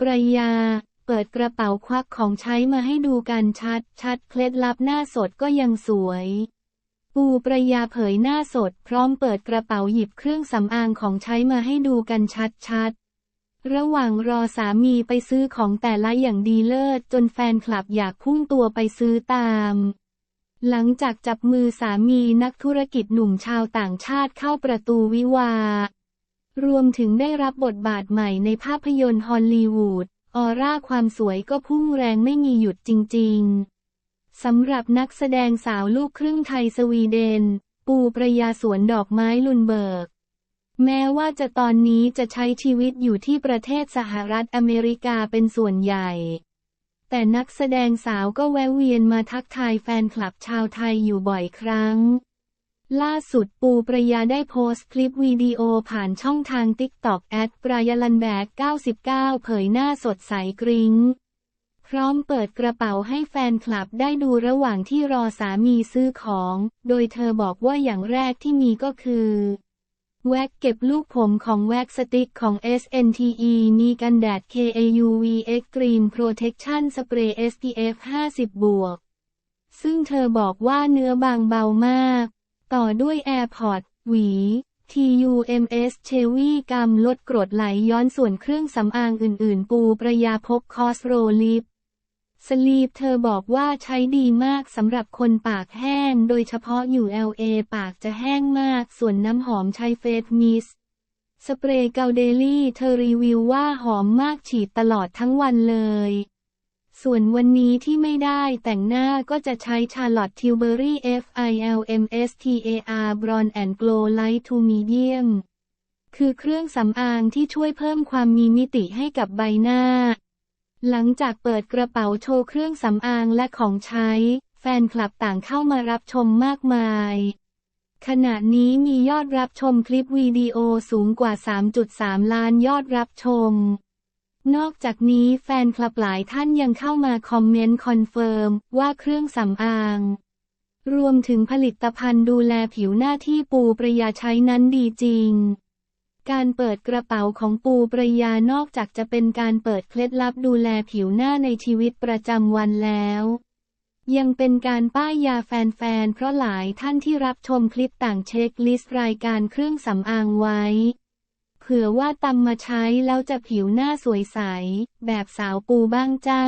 ปรยา เปิดกระเป๋าควักของใช้มาให้ดูกันชัด ชัดเคล็ดลับหน้าสดก็ยังสวย ปูปรยาเผยหน้าสด พร้อมเปิดกระเป๋าหยิบเครื่องสำอางของใช้มาให้ดูกันชัดชัดระหว่างรอสามีไปซื้อของแต่ละอย่างดีเลิศจนแฟนคลับอยากพุ่งตัวไปซื้อตาม หลังจากจับมือสามีนักธุรกิจหนุ่มชาวต่างชาติเข้าประตูวิวา รวมถึงได้รับบทบาทใหม่ในภาพยนตร์ฮอลลีวูด ออร่าความสวยก็พุ่งแรงไม่มีหยุดจริง ๆ สำหรับนักแสดงสาวลูกครึ่งไทยสวีเดน ปูประยาสวนดอกไม้ลุนเบิร์ก แม้ว่าจะตอนนี้จะใช้ชีวิตอยู่ที่ประเทศสหรัฐอเมริกาเป็นส่วนใหญ่ แต่นักแสดงสาวก็แวะเวียนมาทักทายแฟนคลับชาวไทยอยู่บ่อยครั้ง ล่าสุดปูประยาได้โพสต์คลิปวิดีโอผ่านช่องทางติ๊กต็อกแอดปรายลันแบก 99 เผยหน้าสดใสกริง้ง พร้อมเปิดกระเป๋าให้แฟนคลับได้ดูระหว่างที่รอสามีซื้อของ โดยเธอบอกว่าอย่างแรกที่มีก็คือ แว็กเก็บลูกผมของแว็กสติ๊กของ SNTE มีกันแดด KAUV Extreme Protection Spray SPF 50 บวก ซึ่งเธอบอกว่าเนื้อบางเบามาก ต่อด้วย AirPod หวี TUMS Chevy กำลดกรดไหลย้อนส่วนเครื่องสำอางอื่น ๆ ปูประยาพกคอสโรลิปสลีปเธอบอกว่าใช้ดีมากสำหรับคนปากแห้ง โดยเฉพาะอยู่ LA ปากจะแห้งมาก ส่วนน้ำหอมใช้เฟสมิสสเปรย์เกาเดลี่เธอรีวิวว่าหอมมากฉีดตลอดทั้งวันเลย ส่วนวันนี้ที่ไม่ได้แต่งหน้าก็จะใช้ชาลอตทิวเบอรี่ FILMSTAR Bronze and Glow Light to Medium คือเครื่องสำอางที่ช่วยเพิ่มความมีมิติให้กับใบหน้า หลังจากเปิดกระเป๋าโชว์เครื่องสำอางและของใช้ แฟนคลับต่างเข้ามารับชมมากมาย ขณะนี้มียอดรับชมคลิปวิดีโอสูงกว่า 3.3 ล้านยอดรับชม นอกจากนี้แฟนคลับหลายท่านยังเข้ามาคอมเมนต์คอนเฟิร์มว่าเครื่องสำอาง รวมถึงผลิตภัณฑ์ดูแลผิวหน้าที่ปูประยาใช้นั้นดีจริง การเปิดกระเป๋าของปูประยานอกจากจะเป็นการเปิดเคล็ดลับดูแลผิวหน้าในชีวิตประจำวันแล้ว ยังเป็นการป้ายยาแฟนๆเพราะหลายท่านที่รับชมคลิปต่างเช็คลิสต์รายการเครื่องสำอางไว้ ผื่อว่าตำมาใช้แล้วจะผิวหน้าสวยใส แบบสาวปูบ้างจ้า